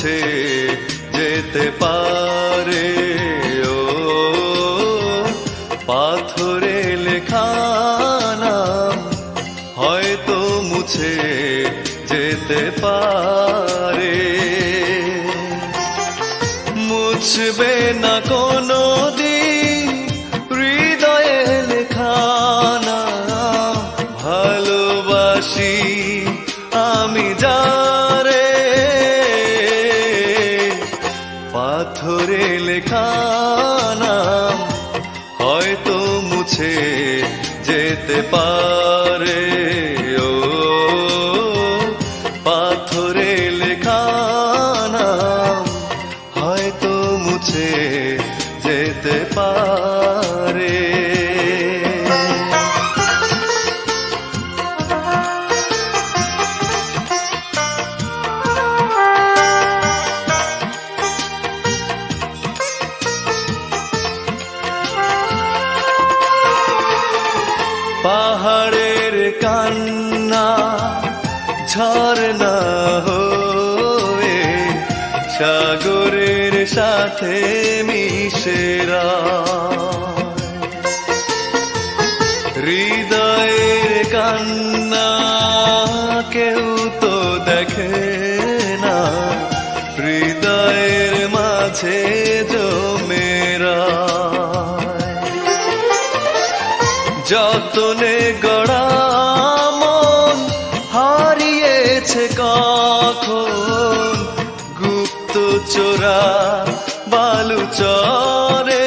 মুছে যেতে পারে। ও, পাথরে লেখা হয়তো মুছে যেতে পারে। মুছবে না কোনো ভালোবাসি আমি যারে নাম হয়তো মুছে যেতে পারে। ঝর্ণা হয়ে সাগরের সাথে মিশেরা হৃদয়ের কান্না কেউ তো দেখে না। হৃদয়ের মাঝে হারিয়েছে কখন? গুপ্ত চোরা বালু চরে।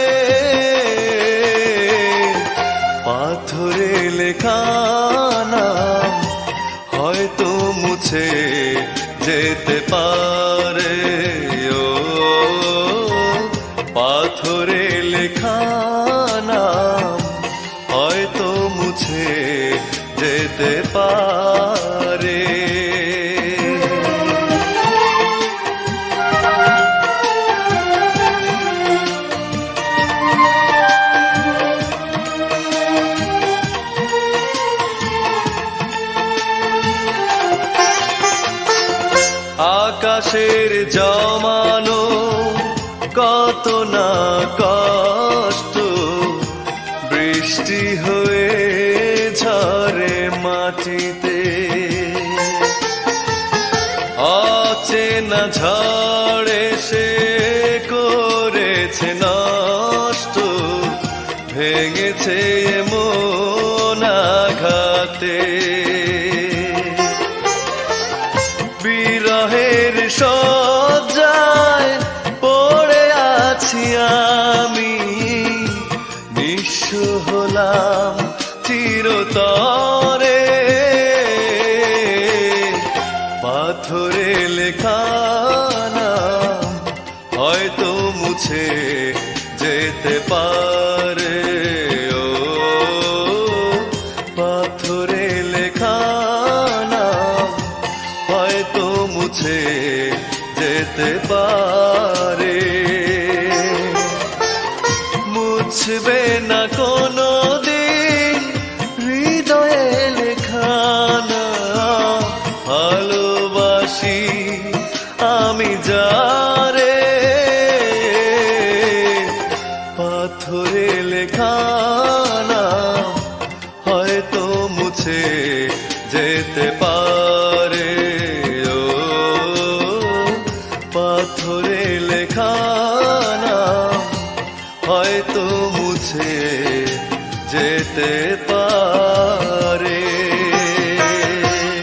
পাথরে লেখা নাম হয়তো মুছে যেতে পারে। ও, পাথরে লেখা নাম হয়তো মুছে যেতে পারে। আকাশের জমানো কত না কষ্ট। বৃষ্টি হয়ে ঝরে মাটিতে। অচেনা ঝড়ে সে করেছে নষ্ট, ভেঙেছে মন নিঃস্ব হলাম চিরতরে। পাথরে লেখা নাম হয়তো মুছে যেতে পারে। ও, পাথরে লেখা নাম হয়তো মুছে যেতে পারে। মুছবে যেতে পারে। ও পাথরে লেখা হয়তো মুছে যেতে পারে।